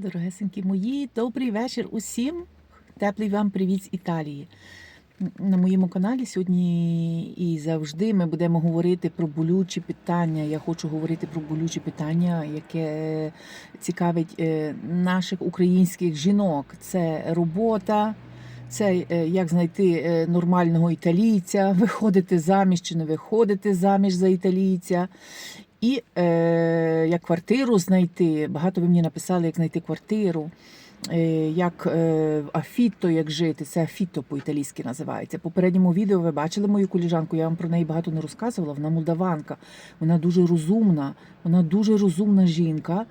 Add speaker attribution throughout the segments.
Speaker 1: Дорогесенькі мої, добрий вечір усім. Теплий вам привіт з Італії. На моєму каналі сьогодні і завжди ми будемо говорити про болючі питання. Я хочу говорити про болючі питання, яке цікавить е, наших українських жінок. Це робота, це е, як знайти е, нормального італійця, виходити заміж чи не виходити заміж за італійця. І е, як квартиру знайти. Багато ви мені написали, як знайти квартиру, е, як е, афіто, як жити. Це афіто по-італійськи називається. Попередньому відео ви бачили мою коліжанку, я вам про неї багато не розказувала. Вона молдаванка, вона дуже розумна, вона дуже розумна жінка.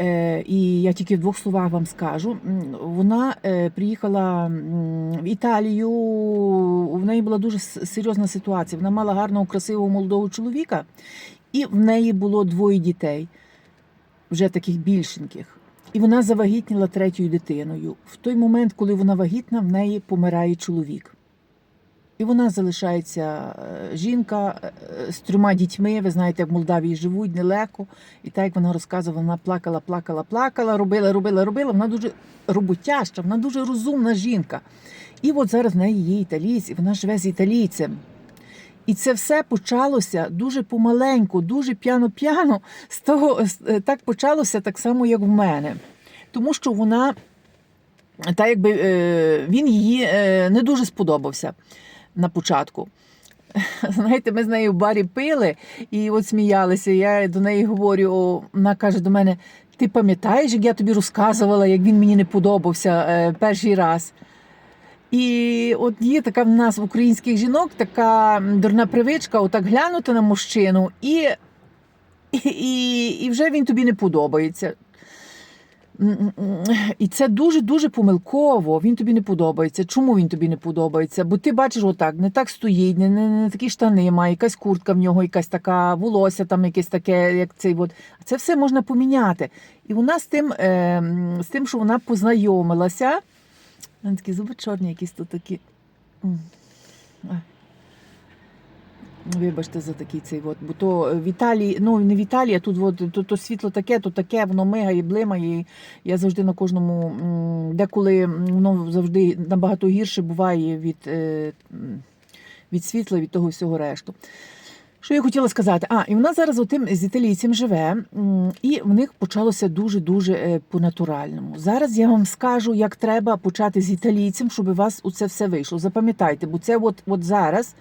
Speaker 1: Е, і я тільки в двох словах вам скажу. Вона е, приїхала в Італію. В неї була дуже серйозна ситуація. Вона мала гарного, красивого молодого чоловіка, і в неї було двоє дітей, вже таких більшеньких. І вона завагітніла третьою дитиною. В той момент, коли вона вагітна, в неї помирає чоловік. І вона залишається е, жінка е, з трьома дітьми. Ви знаєте, як в Молдавії живуть нелегко. І так як вона розказувала, вона плакала, плакала, плакала, робила, робила, робила. Вона дуже роботяща, вона дуже розумна жінка. І от зараз в неї є італійць, і вона живе з італійцем. І це все почалося дуже помаленьку, дуже п'яно-п'яно. З того е, так почалося так само, як в мене. Тому що вона, та якби він її не дуже сподобався на початку. Знаєте, ми з нею в барі пили і от сміялися. Я до неї говорю, вона каже до мене: ти пам'ятаєш, як я тобі розказувала, як він мені не подобався е, перший раз. І от є така в нас в українських жінок така дурна привичка, отак глянути на мужчину, і, і, і вже він тобі не подобається. І це дуже-дуже помилково. Він тобі не подобається. Чому він тобі не подобається? Бо ти бачиш, отак, не так стоїть, не, не, не такі штани має, якась куртка в нього, якась така волосся, там якесь таке, як цей. От. Це все можна поміняти. І вона з тим, е, з тим, що вона познайомилася. Такі зуби чорні, якісь тут такі. Вибачте за такий цей от, бо то в Італії, ну не в Італії, а тут от, то, то світло таке, то таке, воно мигає, блимає. Я завжди на кожному, деколи воно завжди набагато гірше буває від, е, від світла, від того всього решту. Що я хотіла сказати? А, і вона зараз отим з італійцем живе, і в них почалося дуже-дуже е, по-натуральному. Зараз я вам скажу, як треба почати з італійцем, щоб у вас у це все вийшло. Запам'ятайте, бо це от, от зараз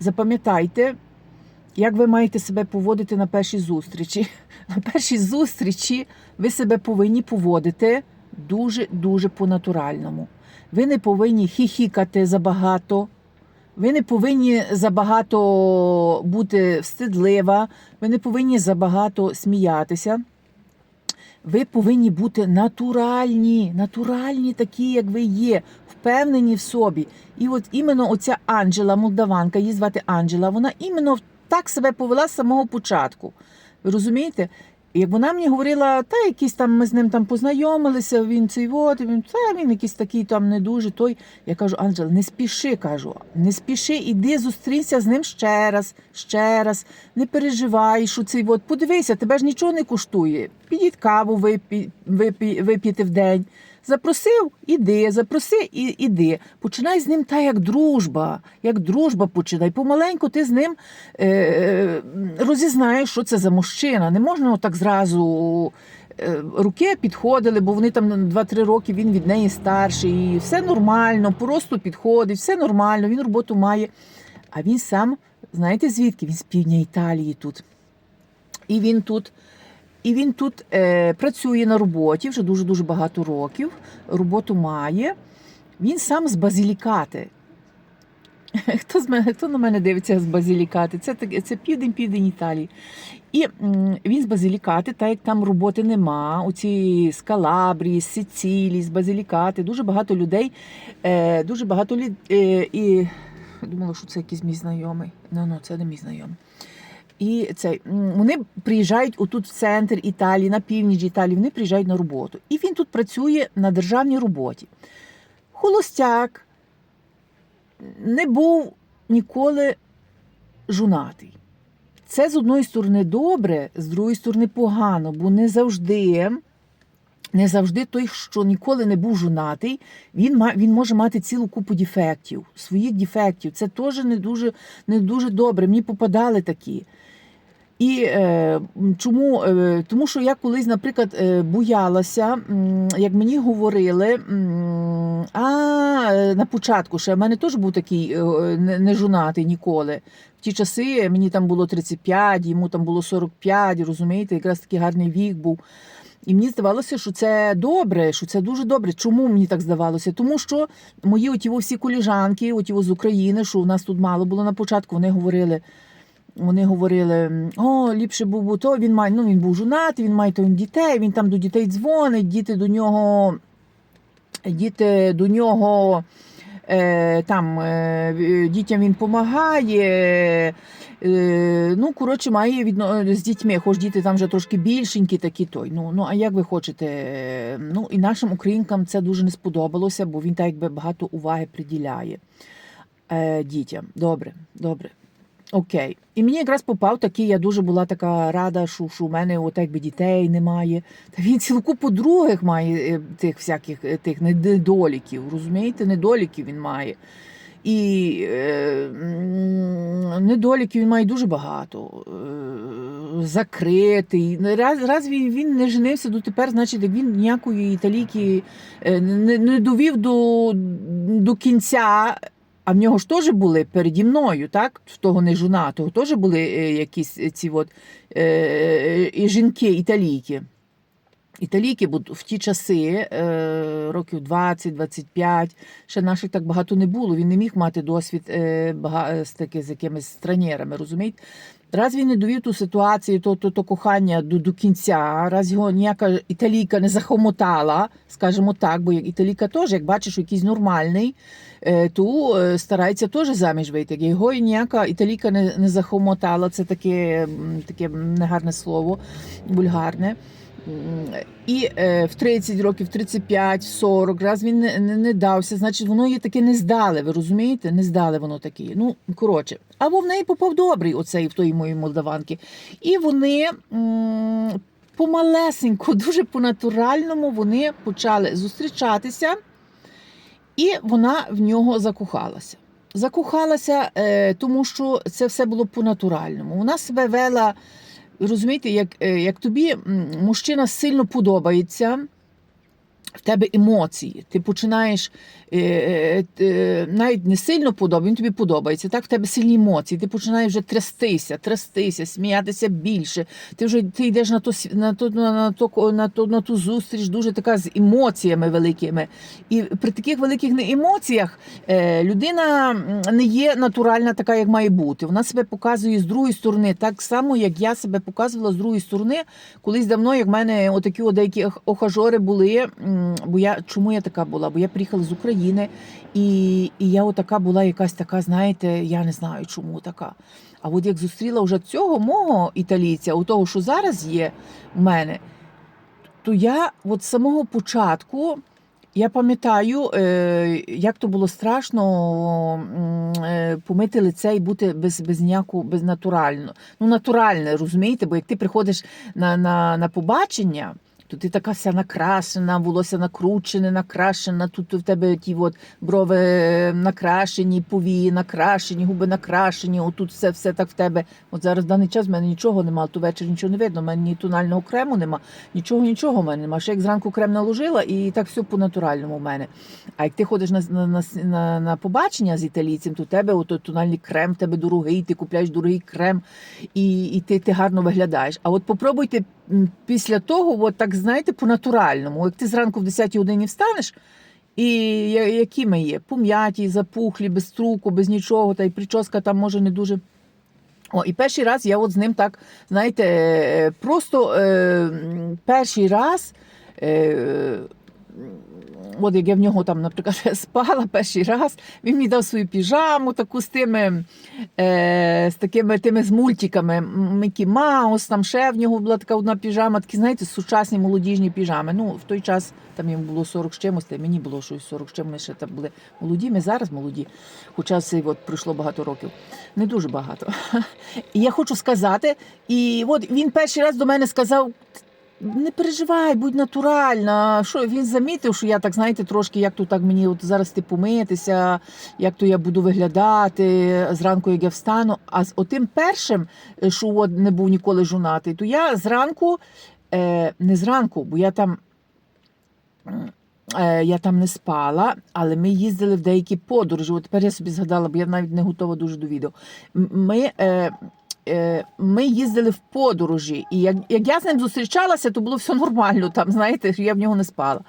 Speaker 1: запам'ятайте, як ви маєте себе поводити на першій зустрічі. На першій зустрічі ви себе повинні поводити дуже-дуже по-натуральному. Ви не повинні хіхікати забагато. Ви не повинні забагато бути встидлива, ви не повинні забагато сміятися. Ви повинні бути натуральні, натуральні такі, як ви є, впевнені в собі. І от іменно оця Анджела, молдаванка, її звати Анджела, вона іменно так себе повела з самого початку. Ви розумієте? Як вона мені говорила, та якісь там ми з ним там познайомилися, він цей от, він та він якийсь такий там не дуже той. Я кажу, Анджела, не спіши, кажу, не спіши, іди зустрінься з ним ще раз, ще раз. Не переживай, що цей от, подивися, тебе ж нічого не коштує. Підіть каву випі, випі, вип'єте в день. Запросив, іди, запроси, і іди. Починай з ним та як дружба, як дружба починай. Помаленьку ти з ним е, розізнаєш, що це за мужчина. Не можна отак зразу е, руки підходили, бо вони там на 2-3 роки він від неї старший. І все нормально, просто підходить, все нормально, він роботу має. А він сам, знаєте звідки? Він з півдня Італії тут. І він тут. І він тут е, працює на роботі вже дуже-дуже багато років. Роботу має. Він сам з базілікати. Хто, з мене, хто на мене дивиться з базілікати? Це, це південь-південь Італії. І він з базилікати, так як там роботи нема, оці з Калабрії, з Сицилії, з базилікати, дуже багато людей, е, дуже багато лід, е, і думала, що це якийсь мій знайомий. Ну, ну, це не мій знайомий. І це, м, вони приїжджають отут в центр Італії, на північ Італії, вони приїжджають на роботу. І він тут працює на державній роботі. Холостяк не був ніколи жунатий. Це з одної сторони добре, з другої сторони погано, бо не завжди не завжди той, що ніколи не був жонатий, він, він може мати цілу купу дефектів, своїх дефектів. Це теж не дуже, не дуже добре. Мені попадали такі. І е, чому? Е, тому що я колись, наприклад, е, боялася, як мені говорили, а е, на початку ще в мене теж був такий е, не, не жонатий ніколи. В ті часи мені там було 35, йому там було 45, розумієте, якраз такий гарний вік був. І мені здавалося, що це добре, що це дуже добре. Чому мені так здавалося? Тому що мої оті всі коліжанки, оті з України, що у нас тут мало було на початку, вони говорили. Вони говорили: о, ліпше був би то, він має, ну він був жонатий, він має там дітей, він там до дітей дзвонить, діти до нього, діти до нього е, там е, дітям він допомагає. Е, ну, коротше, має відно з дітьми, хоч діти там вже трошки більшенькі, такі той. Ну, ну а як ви хочете? Ну і нашим українкам це дуже не сподобалося, бо він так якби багато уваги приділяє е, дітям. Добре, добре. Окей. І мені якраз попав такий, я дуже була така рада, що, що у мене от якби дітей немає. Та він цілу купу других має е, тих всяких е, тих недоліків. Розумієте, недоліків він має. І е, недоліків він має дуже багато. Е, закритий. Раз, раз він, він не женився дотепер, значить, як він ніякої італійки е, не, не довів до, до кінця. А в нього ж теж були переді мною, так? В того нежонатого теж були е, якісь ці от, е, і жінки, італійки. Італійки, в ті часи, е, років 20-25, ще наших так багато не було. Він не міг мати досвід е, з, таки, з якимись странєрами, розумієте? Раз він не довів ту ситуацію, то, то, то кохання до, до кінця, раз його ніяка італійка не захомотала, скажімо так, бо італійка теж, як бачиш, якийсь нормальний, е, то е, старається теж заміж вийти. Як Його ніяка італійка не, не захомотала, це таке, таке негарне слово, вульгарне. І е, в 30 років, в 35, 40, раз він не, не, дався. Значить, воно є таке не здале, ви розумієте? Не здале воно таке. Ну, коротше. Або в неї попав добрий, оцей в тої моїй молдаванки. І вони м, помалесеньку, дуже по-натуральному вони почали зустрічатися, і вона в нього закохалася. Закохалася, е, тому що це все було по-натуральному. Вона себе вела. Розумієте, як, е, як тобі мужчина сильно подобається, в тебе емоції. Ти починаєш е, е, е, навіть не сильно подобається, він тобі подобається. Так, в тебе сильні емоції. Ти починаєш вже трястися, трястися, сміятися більше. Ти вже ти йдеш на св- на ту, на, ту, на, ту, на ту зустріч, дуже така з емоціями великими. І при таких великих емоціях е, людина не є натуральна, така, як має бути. Вона себе показує з другої сторони, так само, як я себе показувала з другої сторони. Колись давно, як в мене отакі деякі охажори були. Бо я чому я така була? Бо я приїхала з України, і, і я отака була якась така, знаєте, я не знаю, чому така. А от як зустріла вже цього мого італійця, у того, що зараз є в мене, то я от з самого початку. Я пам'ятаю, е, як то було страшно е, помити лице і бути без, без ніякого, без натурально. Ну, натуральне, розумієте? Бо як ти приходиш на, на, на побачення, то ти така вся накрашена, волосся накручене, накрашена, тут в тебе ті от брови накрашені, повії накрашені, губи накрашені, отут все, все так в тебе. От зараз в даний час в мене нічого немає, то вечір нічого не видно, в мене ні тонального крему нема, нічого, нічого в мене нема. Ще як зранку крем наложила, і так все по-натуральному в мене. А як ти ходиш на, на, на, на, побачення з італійцем, то в тебе ото тональний крем, в тебе дорогий, ти купляєш дорогий крем, і, і ти, ти гарно виглядаєш. А от попробуйте після того, от так знаєте, по-натуральному. Як ти зранку в 10 годині встанеш, і які ми є? Пом'яті, запухлі, без струку, без нічого, та й прическа там може не дуже. О, і перший раз я от з ним так, знаєте, е, просто е, перший раз. Е, От як я в нього там, наприклад, спала перший раз, він мені дав свою піжаму, таку з тими, е, з такими тими з мультиками. Мікі Маус, там ще в нього була така одна піжама, такі, знаєте, сучасні молодіжні піжами. Ну, в той час там йому було 40 з чимось, та мені було щось 40 з чимось, ми ще там були молоді, ми зараз молоді. Хоча це от пройшло багато років. Не дуже багато. І я хочу сказати, і от він перший раз до мене сказав. Не переживай, будь натуральна. Що він замітив, що я так, знаєте, трошки як то так мені от зараз ти помитися, як то я буду виглядати зранку, як я встану. А з отим першим, е, що от не був ніколи жонатий, то я зранку, е, не зранку, бо я там. е, Я там не спала, але ми їздили в деякі подорожі. От тепер я собі згадала, бо я навіть не готова дуже до відео. Ми, е, ми їздили в подорожі, і як, як я з ним зустрічалася, то було все нормально. Там, знаєте, я в нього не спала.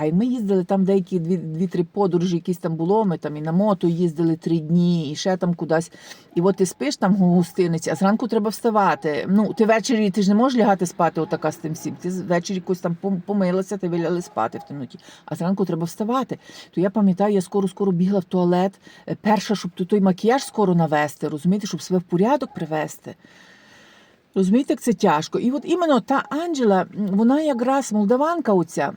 Speaker 1: А й ми їздили там деякі дві- дві-три подорожі, якісь там було. Ми там і на мото їздили три дні, і ще там кудись. І от ти спиш там в гостиниці, а зранку треба вставати. Ну, ти ввечері ти ж не можеш лягати спати, отака з тим всім. Ти ввечері якось там помилася, ти виляли спати в темноті. А зранку треба вставати. То я пам'ятаю, я скоро-скоро бігла в туалет. Е, Перша, щоб то- той макіяж скоро навести, розумієте, щоб себе в порядок привести. Розумієте, як це тяжко. І от іменно та Анджела, вона якраз молдаванка оця.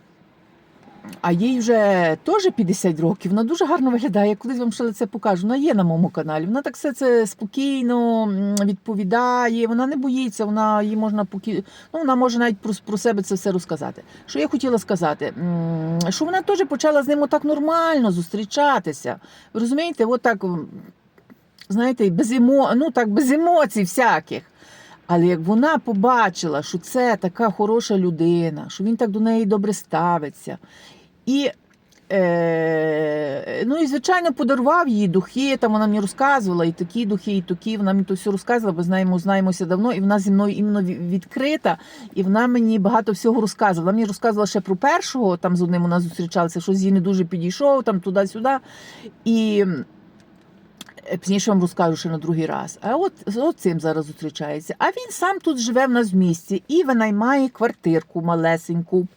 Speaker 1: А їй вже теж 50 років. Вона дуже гарно виглядає. Я колись вам ще лице покажу. Вона є на моєму каналі. Вона так все це спокійно відповідає. Вона не боїться, вона їй можна поки... ну, вона може навіть про, про себе це все розказати. Що я хотіла сказати? Що вона теж почала з ним отак нормально зустрічатися. Ви розумієте, отак, знаєте, без емо... ну, так, без емоцій всяких. Але як вона побачила, що це така хороша людина, що він так до неї добре ставиться, і, е, ну, і звичайно, подарував їй духи, там вона мені розказувала, і такі духи, і такі, вона мені то все розказувала, бо знаємо, знаємося давно, і вона зі мною іменно відкрита, і вона мені багато всього розказувала. Вона мені розказувала ще про першого, там з одним вона зустрічалася, що з їй не дуже підійшов, там туди-сюди. І Пізніше вам розкажу ще на другий раз. А от з цим зараз зустрічається. А він сам тут живе в нас в місті і винаймає квартирку малесеньку.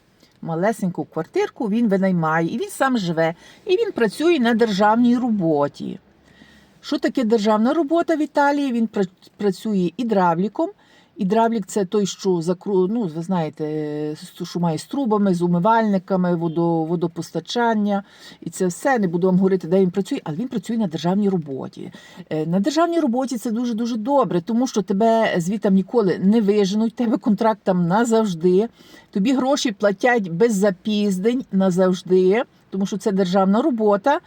Speaker 1: Малесеньку квартирку він винаймає, і він сам живе, і він працює на державній роботі. Що таке державна робота в Італії? Він пра- працює гідравліком. Гідравлік це той, що закру... ну, ви знаєте, с- що має з трубами, з умивальниками, водо... водопостачання. І це все. Не буду вам говорити, де він працює, але він працює на державній роботі. Е, На державній роботі це дуже дуже добре, тому що тебе звітам ніколи не виженуть, тебе контракт там назавжди. Тобі гроші платять без запіздень назавжди, тому що це державна робота.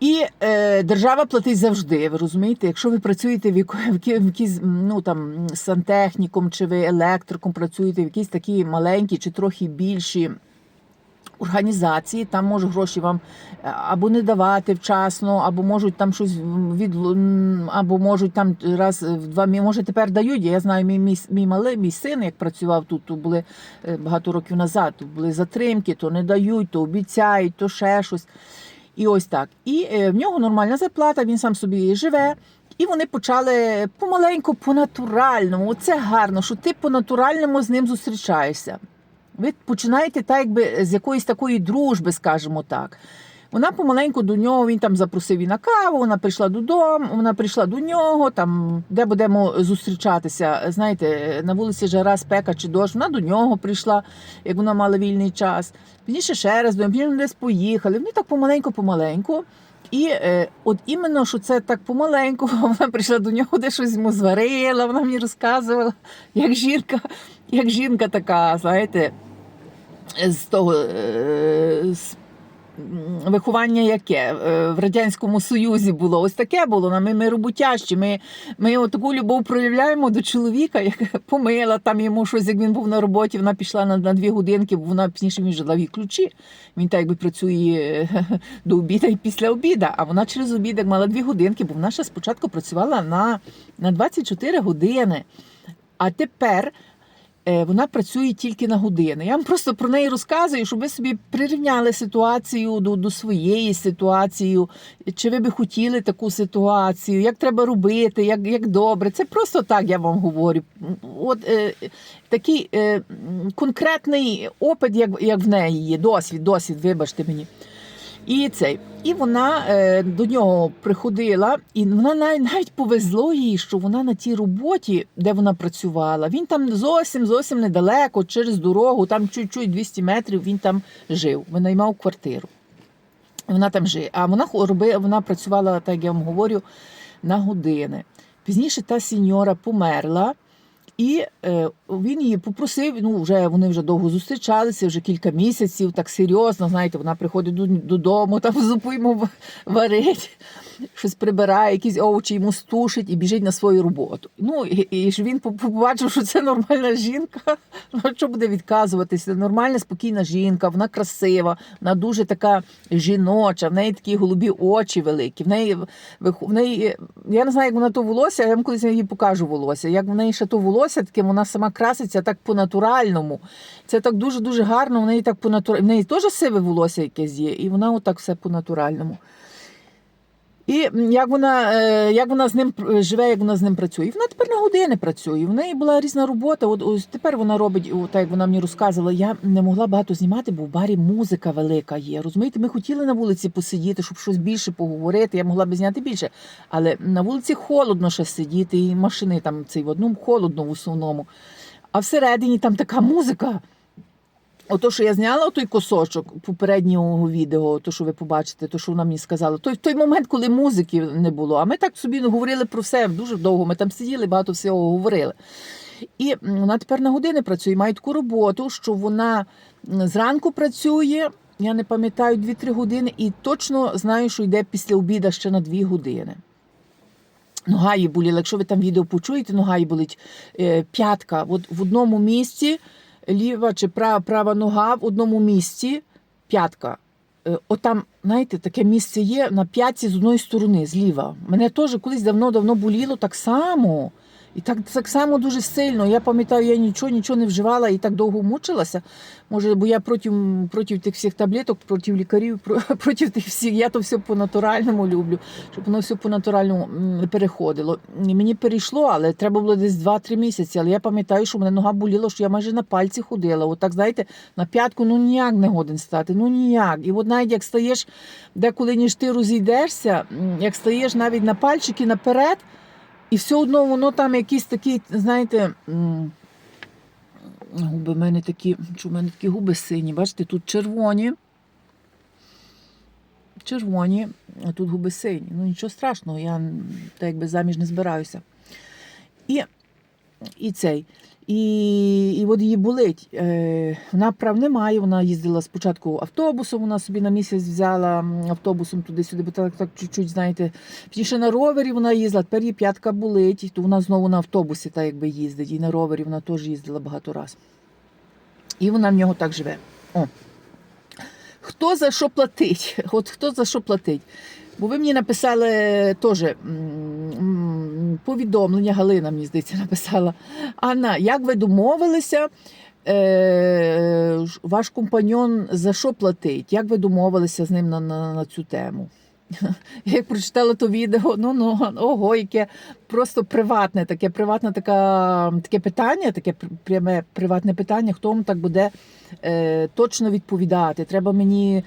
Speaker 1: І е, держава платить завжди. Ви розумієте? Якщо ви працюєте в якійсь ну там сантехніком чи ви електриком працюєте в якійсь такі маленькі чи трохи більші організації, там може гроші вам е, або не давати вчасно, або можуть там щось від або можуть там раз в два може тепер дають. Я знаю, мій мій, мій малий, мій син, як працював тут, то були е, багато років назад. То були затримки, то не дають, то обіцяють, то ще щось. І ось так. І е, в нього нормальна зарплата, він сам собі живе. І вони почали помаленьку, по-натуральному. Оце гарно, що ти по-натуральному з ним зустрічаєшся. Ви починаєте так, якби з якоїсь такої дружби, скажімо так. Вона помаленьку до нього, він там запросив її на каву, вона прийшла додому, вона прийшла до нього, там, де будемо зустрічатися. Знаєте, на вулиці жара, спека чи дощ, вона до нього прийшла, як вона мала вільний час. Пізніше ще раз до нього, десь поїхали. Вони так помаленьку-помаленьку. І е, от іменно, що це так помаленьку, вона прийшла до нього, де щось йому зварила, вона мені розказувала, як жінка, як жінка така, знаєте, з того е, виховання яке Е, в Радянському Союзі було. Ось таке було. Ми, ми роботящі. Ми, ми таку любов проявляємо до чоловіка, як помила там йому щось, як він був на роботі, вона пішла на, на дві годинки, бо вона пізніше він же дав їй ключі. Він так якби працює до обіда і після обіда. А вона через обід мала дві годинки, бо вона ще спочатку працювала на, на 24 години. А тепер вона працює тільки на години. Я вам просто про неї розказую, щоб ви собі прирівняли ситуацію до, до своєї ситуації, чи ви би хотіли таку ситуацію, як треба робити, як, як добре. Це просто так я вам говорю. От е, такий е, конкретний опит, як, як в неї є, досвід, досвід, вибачте мені. І цей, і вона е, до нього приходила, і вона навіть, навіть повезло їй, що вона на тій роботі, де вона працювала, він там зовсім зовсім недалеко, через дорогу, там чуть-чуть 200 метрів він там жив, винаймав квартиру. Вона там жила. А вона роби, вона працювала, так я вам говорю, на години. Пізніше та сіньора померла. І е, він її попросив. Ну, вже вони вже довго зустрічалися, вже кілька місяців, так серйозно. Знаєте, вона приходить до- додому, там зупу йому варить, щось прибирає, якісь овочі йому стушить і біжить на свою роботу. Ну і, і ж він побачив, що це нормальна жінка. Ну, що буде відказуватися? Нормальна, спокійна жінка, вона красива, вона дуже така жіноча, в неї такі голубі очі великі. В неї в неї, я не знаю, як вона то волосся, я вам колись їй покажу волосся. Як в неї ще то волосся, таке вона сама краситься так по-натуральному. Це так дуже-дуже гарно. В неї так по натуральному. В неї теж сиве волосся якесь є, і вона отак все по-натуральному. І як вона, е, як вона з ним живе, як вона з ним працює. І вона тепер на години працює. В неї була різна робота. От ось тепер вона робить, так як вона мені розказувала, я не могла багато знімати, бо в барі музика велика є. Розумієте, ми хотіли на вулиці посидіти, щоб щось більше поговорити. Я могла б зняти більше. Але на вулиці холодно ще сидіти, і машини там цей в одному холодно в основному. А всередині там така музика. Ото, що я зняла той кусочок попереднього відео, то, що ви побачите, то, що вона мені сказала, той, той момент, коли музики не було. А ми так собі говорили про все дуже довго. Ми там сиділи, багато всього говорили. І вона тепер на години працює, має таку роботу, що вона зранку працює, я не пам'ятаю, 2-3 години, і точно знаю, що йде після обіду ще на 2 години. Нога її боліла. Якщо ви там відео почуєте, нога її болить е, п'ятка. От в одному місці ліва чи права, права нога в одному місці, п'ятка. Е, Отам, знаєте, таке місце є на п'ятці з одної сторони, зліва. Мене теж колись давно-давно боліло так само. І так, так само дуже сильно. Я пам'ятаю, я нічого, нічого не вживала і так довго мучилася. Може, бо я проти, проти тих всіх таблеток, проти лікарів, про- проти тих всіх. Я то все по-натуральному люблю, щоб воно все по-натуральному переходило. І мені перейшло, але треба було десь 2-3 місяці. Але я пам'ятаю, що мене нога боліла, що я майже на пальці ходила. Отак, знаєте, на п'ятку ну ніяк не годен стати. Ну ніяк. І от навіть як стаєш, деколи ніж ти розійдешся, як стаєш навіть на пальчики наперед. І все одно воно там якісь такі, знаєте, губи в мене такі, що в мене такі губи сині, бачите, тут червоні. Червоні, а тут губи сині. Ну нічого страшного, я так якби заміж не збираюся. І, і цей. І, і от її болить. Е, вона прав немає. Вона їздила спочатку автобусом, вона собі на місяць взяла автобусом туди-сюди, бо так, так чуть-чуть, знаєте, Пізніше на ровері вона їздила, тепер її п'ятка болить, то вона знову на автобусі так якби їздить. І на ровері вона теж їздила багато разів. І вона в нього так живе. О. Хто за що платить? От хто за що платить? Бо ви мені написали теж повідомлення, Галина, мені здається, написала. Анна, як ви домовилися? Е, ваш компаньон за що платить? Як ви домовилися з ним на, на, на цю тему? Як прочитала то відео, ну ну ого, яке просто приватне, таке приватне така, таке питання, таке пряме приватне питання, хто вам так буде точно відповідати. Треба мені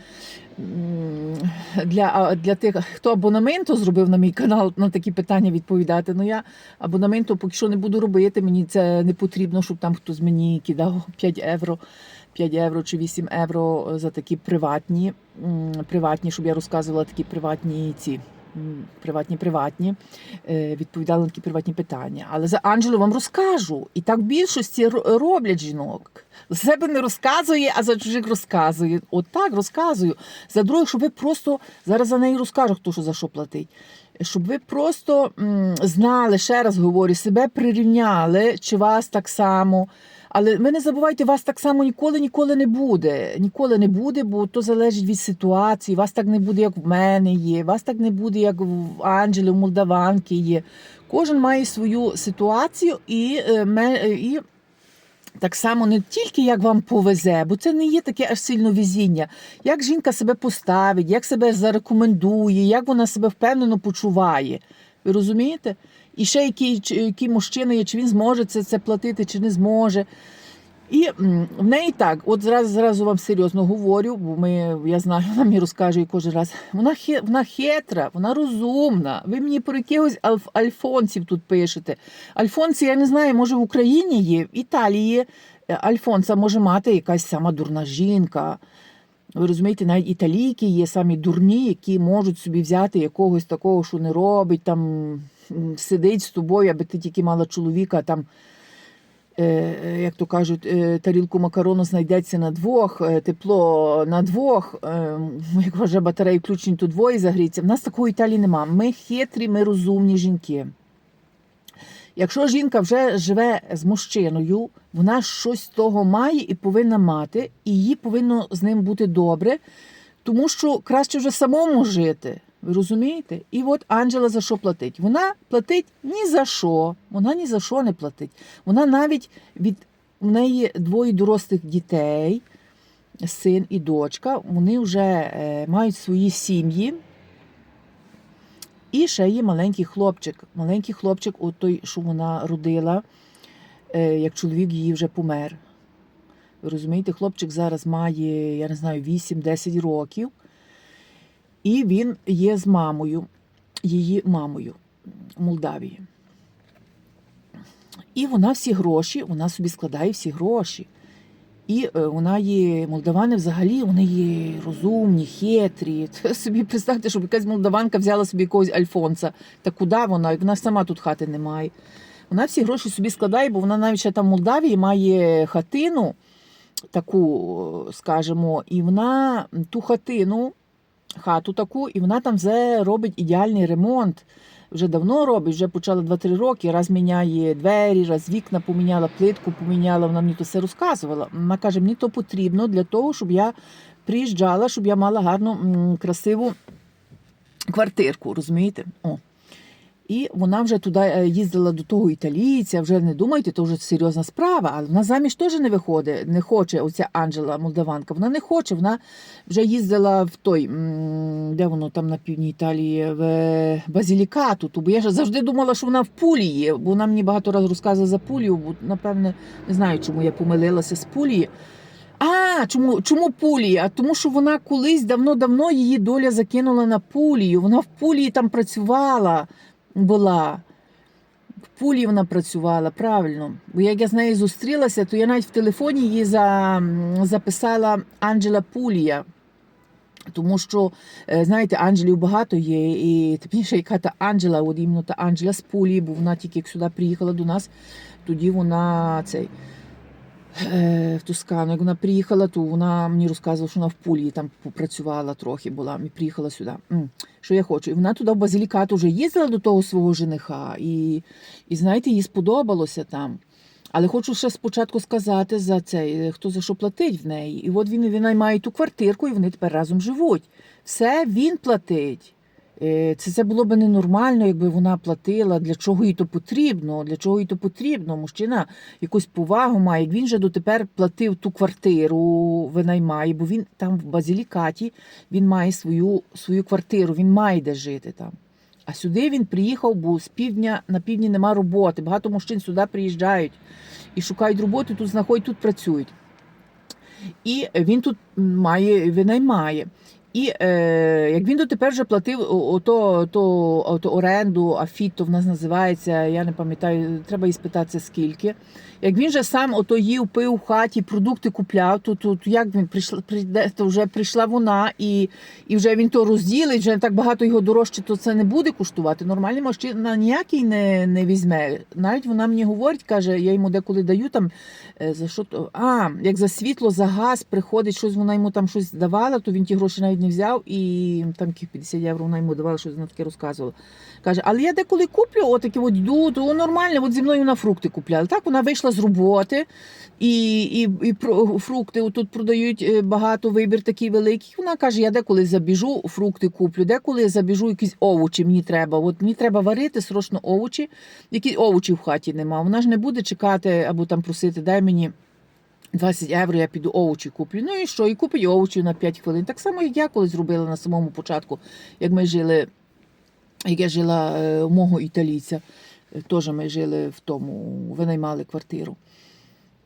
Speaker 1: для, для тих, хто абонаменту зробив на мій канал на такі питання відповідати. Ну я абонаменту поки що не буду робити. Мені це не потрібно, щоб там хтось мені кидав 5 євро. 5 євро чи 8 євро за такі приватні, приватні, щоб я розказувала такі приватні ці. Приватні, приватні, е, відповідала на такі приватні питання. Але за Анджелу вам розкажу. І так в більшості роблять жінок. Себе не розказує, а за чужих розказує. От так розказую. За других, щоб ви просто зараз за неї розкажу, хто що за що платить. Щоб ви просто м, знали, ще раз говорю, себе прирівняли, чи вас так само. Але ви не забувайте, вас так само ніколи ніколи не буде. Ніколи не буде, бо то залежить від ситуації. Вас так не буде, як в мене є. Вас так не буде, як в Анджелі, в Молдаванки є. Кожен має свою ситуацію і, е, і так само не тільки як вам повезе, бо це не є таке аж сильно везіння. Як жінка себе поставить, як себе зарекомендує, як вона себе впевнено почуває. Ви розумієте? І ще який, який мужчина є, чи він зможе це, це платити, чи не зможе. І в неї так, от зразу, зразу вам серйозно говорю, бо ми, я знаю, вона мені розкаже кожен раз. Вона, хе, вона хитра, вона розумна. Ви мені про якихось альф, альфонсів тут пишете. Альфонси, я не знаю, може в Україні є, в Італії е, Альфонса може мати якась сама дурна жінка. Ви розумієте, навіть італійки є самі дурні, які можуть собі взяти якогось такого, що не робить, там сидить з тобою, аби ти тільки мала чоловіка, там як то кажуть, е, тарілку макарону знайдеться на двох, е, тепло на двох. е, Як вже батареї включені, то двоє загріться. В нас такої Італії нема. Ми хитрі, ми розумні жінки. Якщо жінка вже живе з мужчиною, вона щось того має і повинна мати, і їй повинно з ним бути добре, тому що краще вже самому жити. Ви розумієте? І от Анджела за що платить? Вона платить ні за що. Вона ні за що не платить. Вона навіть від у неї двоє дорослих дітей, син і дочка. Вони вже е, мають свої сім'ї. І ще є маленький хлопчик. Маленький хлопчик, от той, що вона родила, е, як чоловік її вже помер. Ви розумієте, хлопчик зараз має, я не знаю, 8-10 років. І він є з мамою, її мамою в Молдавії. І вона всі гроші, вона собі складає всі гроші. І е, вона є, молдавани взагалі, вони є розумні, хитрі. Собі представте, щоб якась молдаванка взяла собі якогось Альфонса. Та куди вона? Вона сама тут хати не має. Вона всі гроші собі складає, бо вона навіть ще там в Молдавії має хатину, таку, скажімо, і вона ту хатину, хату таку, і вона там вже робить ідеальний ремонт. Вже давно робить, вже почала 2-3 роки. Раз міняє двері, раз вікна поміняла, плитку поміняла. Вона мені то все розказувала. Вона каже, мені то потрібно для того, щоб я приїжджала, щоб я мала гарну, красиву квартирку, розумієте? О. І вона вже туди е, їздила до того італійця. Вже не думайте, то вже серйозна справа. Але вона заміж теж не виходить, не хоче. Оця Анджела Молдаванка. Вона не хоче. Вона вже їздила в той, де воно там на півдні Італії, в е, Базілікату. Ту, бо я ж завжди думала, що вона в Пулі є, бо вона мені багато разів розказувала за Пулію, бо напевне не знаю, чому я помилилася з Пулії. А, чому, чому Пулія? А тому, що вона колись давно-давно її доля закинула на Пулію. Вона в Пулії там працювала, була. В Пулії вона працювала, правильно. Бо як я з нею зустрілася, то я навіть в телефоні її за, записала Анджела Пулія. Тому що, е, знаєте, Анджелів багато є, і тепніше, яка та Анджела, от іменно та Анджела з Пулії, бо вона тільки як сюди приїхала до нас, тоді вона цей в Тускану. Як вона приїхала, то вона мені розказувала, що вона в Пулії там попрацювала трохи була і приїхала сюди. Що я хочу. І вона туди в Базилікату вже їздила до того свого жениха, і, і знаєте, їй сподобалося там. Але хочу ще спочатку сказати за це, хто за що платить в неї. І от він, він наймає ту квартирку, і вони тепер разом живуть. Все він платить. Е, Це, це було б ненормально, якби вона платила, для чого їй то потрібно, для чого їй то потрібно. Мужчина якусь повагу має. Він же дотепер платив ту квартиру, винаймає, бо він там в Базилікаті він має свою, свою квартиру, він має де жити там. А сюди він приїхав, бо з півдня на півдні нема роботи. Багато мужчин сюди приїжджають і шукають роботи, тут знаходять, тут працюють. І він тут має, винаймає. І е, як він дотепер вже платив ото, ото, то, ото оренду, афіто в нас називається, я не пам'ятаю, треба їй спитатися скільки. Як він же сам ото їв, пив в хаті, продукти купляв, то, то як він прийшла, прийде, то вже прийшла вона, і, і вже він то розділить, вже так багато його дорожче, то це не буде коштувати. Нормальний мужчина ніякий не, не візьме. Навіть вона мені говорить, каже, я йому деколи даю там е, за що то. А, як за світло, за газ приходить, щось вона йому там щось давала, то він ті гроші навіть не взяв, і там 50 євро вона йому давала, щось вона таке розказувала. Каже, але я деколи куплю, отакі от йду, то нормально, от зі мною на фрукти купляли. Так вона вийшла з роботи, і, і, і фрукти тут продають е, багато вибір такий великий. Вона каже: я деколи забіжу, фрукти куплю, деколи забіжу якісь овочі. Мені треба. От мені треба варити срочно овочі, які овочів в хаті нема. Вона ж не буде чекати або там просити, дай мені. 20 євро я піду овочі куплю. Ну і що? І купить овочі на 5 хвилин. Так само, як я колись зробила на самому початку, як ми жили, як я жила е, у мого італійця. Теж ми жили в тому, винаймали квартиру.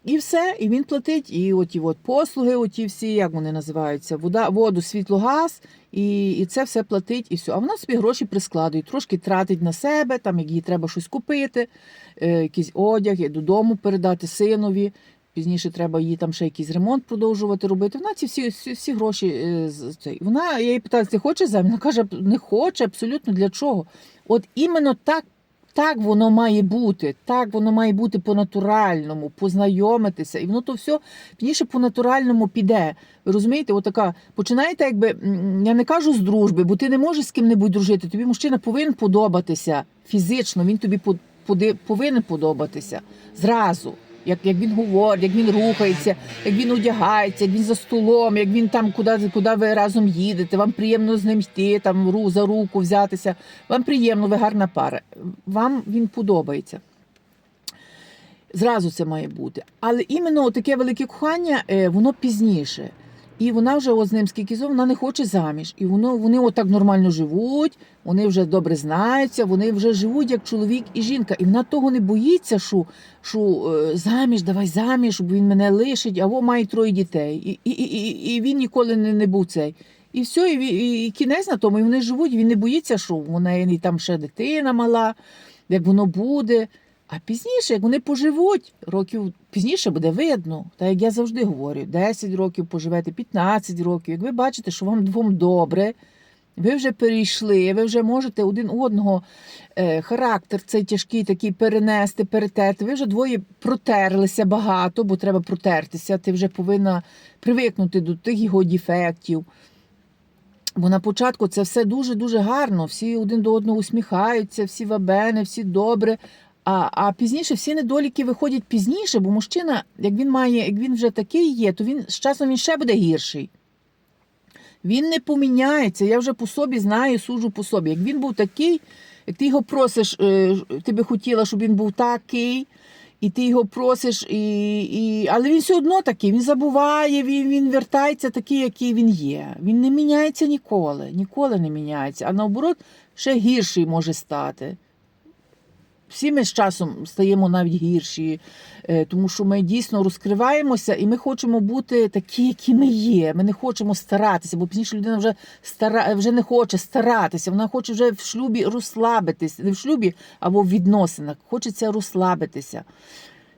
Speaker 1: І все, і він платить, і оті от послуги, оті всі, як вони називаються, вода, воду, світло, газ, і, і це все платить, і все. А вона собі гроші прискладує, трошки тратить на себе, там як їй треба щось купити, е, якийсь одяг, додому передати синові. Пізніше треба їй там ще якийсь ремонт продовжувати робити. Вона ці всі, всі, всі гроші е. Вона я їй питаю, ти хочеш заміж? Вона каже, не хоче абсолютно для чого. От іменно так так воно має бути. Так воно має бути по-натуральному, познайомитися. І воно то все пізніше по-натуральному піде. Ви розумієте, отака починаєте, якби я не кажу з дружби, бо ти не можеш з ким-небудь дружити. Тобі мужчина повинен подобатися фізично, він тобі повинен подобатися зразу. Як, як він говорить, як він рухається, як він одягається, як він за столом, як він там, куди, куди ви разом їдете, вам приємно з ним йти, там ру, за руку взятися. Вам приємно, ви гарна пара. Вам він подобається. Зразу це має бути. Але іменно таке велике кохання, е, воно пізніше. І вона вже от з ним скільки зо, вона не хоче заміж. І воно, вони отак нормально живуть, вони вже добре знаються, вони вже живуть як чоловік і жінка. І вона того не боїться, що, що е, заміж, давай заміж, бо він мене лишить, або має троє дітей. І, і, і, і- і він ніколи не, не був цей. І все, і, і, і кінець на тому, і вони живуть, він не боїться, що в неї там ще дитина мала, як воно буде. А пізніше, як вони поживуть, років пізніше буде видно. Та як я завжди говорю, 10 років поживете, 15 років. Як ви бачите, що вам двом добре, ви вже перейшли, ви вже можете один одного е, характер цей тяжкий такий перенести, перетерти. Ви вже двоє протерлися багато, бо треба протертися. Ти вже повинна привикнути до тих його дефектів. Бо на початку це все дуже-дуже гарно. Всі один до одного усміхаються, всі вабени, всі добре. А, а пізніше всі недоліки виходять пізніше, бо мужчина, як він має, як він вже такий є, то він з часом він ще буде гірший. Він не поміняється. Я вже по собі знаю, суджу по собі. Як він був такий, як ти його просиш, е, ти би хотіла, щоб він був такий, і ти його просиш, і, і... але він все одно такий, він забуває, він, він вертається такий, який він є. Він не міняється ніколи, ніколи не міняється. А наоборот, ще гірший може стати. Всі ми з часом стаємо навіть гірші, е, тому що ми дійсно розкриваємося і ми хочемо бути такі, які ми є. Ми не хочемо старатися, бо пізніше людина вже стара, вже не хоче старатися. Вона хоче вже в шлюбі розслабитися, не в шлюбі або в відносинах. Хочеться розслабитися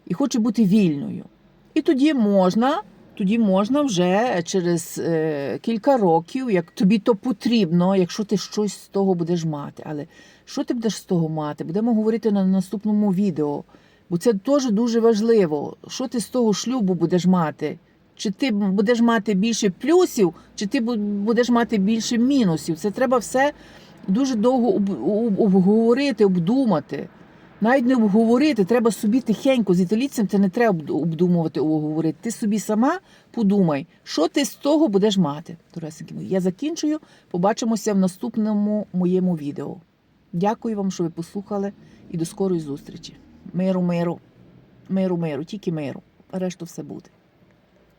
Speaker 1: і хоче бути вільною. І тоді можна. Тоді можна вже через е, кілька років, як тобі то потрібно, якщо ти щось з того будеш мати. Але що ти будеш з того мати? Будемо говорити на наступному відео, бо це теж дуже важливо. Що ти з того шлюбу будеш мати? Чи ти будеш мати більше плюсів, чи ти будеш мати більше мінусів? Це треба все дуже довго об- об- обговорити, обдумати. Навіть не обговорити, треба собі тихенько. З італійцем це не треба обд- обдумувати, обговорити. Ти собі сама подумай, що ти з того будеш мати. Доресенькі мої. Я закінчую. Побачимося в наступному моєму відео. Дякую вам, що ви послухали, і до скорої зустрічі. Миру, миру, миру, миру, тільки миру. Решту все буде.